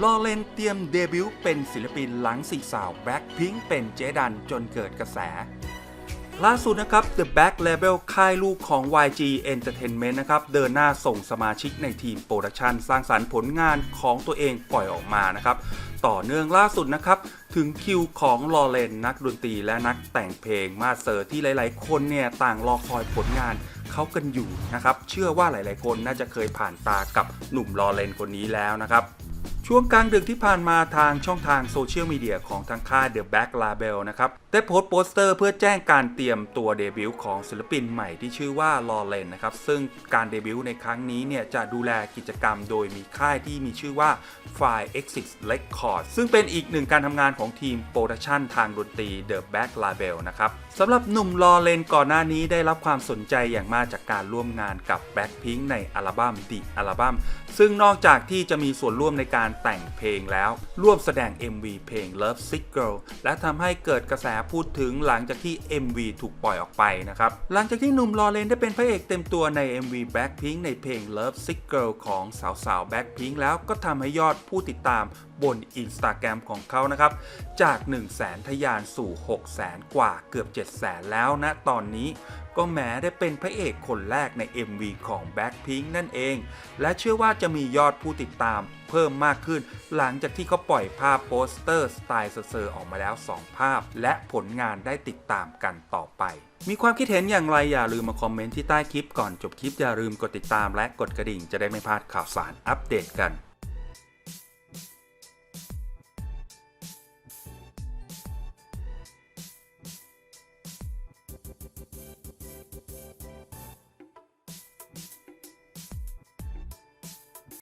ลอเรนเตรียมเดบิวต์เป็นศิลปินหลังสี่สาวแบล็คพิงเป็นเจดันจนเกิดกระแส ล่าสุดนะครับ The Back Label ค่ายลูกของ YG Entertainment นะครับ เดินหน้าส่งสมาชิกในทีมโปรดักชันสร้างสรรค์ผลงานของตัวเองปล่อยออกมานะครับ ต่อเนื่องล่าสุดนะครับ ถึงคิวของลอเรนนักดนตรีและนักแต่งเพลงมาเซอร์ที่หลาย ๆ คนเนี่ยต่างรอคอยผลงานเขากันอยู่นะครับ เชื่อว่าหลาย ๆ คนน่าจะเคยผ่านตากับหนุ่มลอเรนคนนี้แล้วนะครับ ช่วงกลางดึกที่ผ่านมาทางช่องทางโซเชียลมีเดียของทางค่าย The Back Label นะครับ ได้โพสต์โปสเตอร์เพื่อแจ้งการเตรียมตัวเดบิวต์ของศิลปินใหม่ที่ชื่อว่าลอเรนนะครับ ซึ่งการเดบิวต์ในครั้งนี้เนี่ย จะดูแลกิจกรรมโดยมีค่ายที่มีชื่อว่า File Exit Records ซึ่งเป็นอีกหนึ่งการทำงานของทีมโปรดักชันทางดนตรี The Back Label นะครับสำหรับหนุ่มลอเรนก่อนหน้านี้ได้รับความสนใจอย่างมากจากการร่วมงานกับ Blackpink ในอัลบั้ม The Album ซึ่งนอกจากที่จะมีส่วนร่วมในการแต่งเพลงแล้ว ร่วมแสดง MV เพลง Love Sick Girl และทำให้เกิดกระแสพูดถึงหลังจากที่ MV ถูกปล่อยออกไปนะครับ หลังจากที่หนุ่มลอเรนได้เป็นพระเอกเต็มตัวใน MV Blackpink ในเพลง Love Sick Girl ของสาวๆ Blackpink แล้วก็ทำให้ยอดผู้ติดตาม บน Instagram ของเขานะครับ จาก 1 0 0 0 0แสนทะยานสู่ 6 0แสนกว่าเกือบ 7 0 0แสนแล้วนะตอนนี้ก็แม้ได้เป็นพระเอกคนแรกใน MV ของ Blackpink นั่นเอง และเชื่อว่าจะมียอดผู้ติดตามเพิ่มมากขึ้น หลังจากที่เขาปล่อยภาพโปสเตอร์สไตล์เซอร์ออกมาแล้ว 2 ภาพ และผลงานได้ติดตามกันต่อไป มีความคิดเห็นอย่างไรอย่าลืมมาคอมเมนต์ที่ใต้คลิปก่อนจบคลิปอย่าลืมกดติดตามและกดกระดิ่งจะได้ไม่พลาดข่าวสารอัปเดตกัน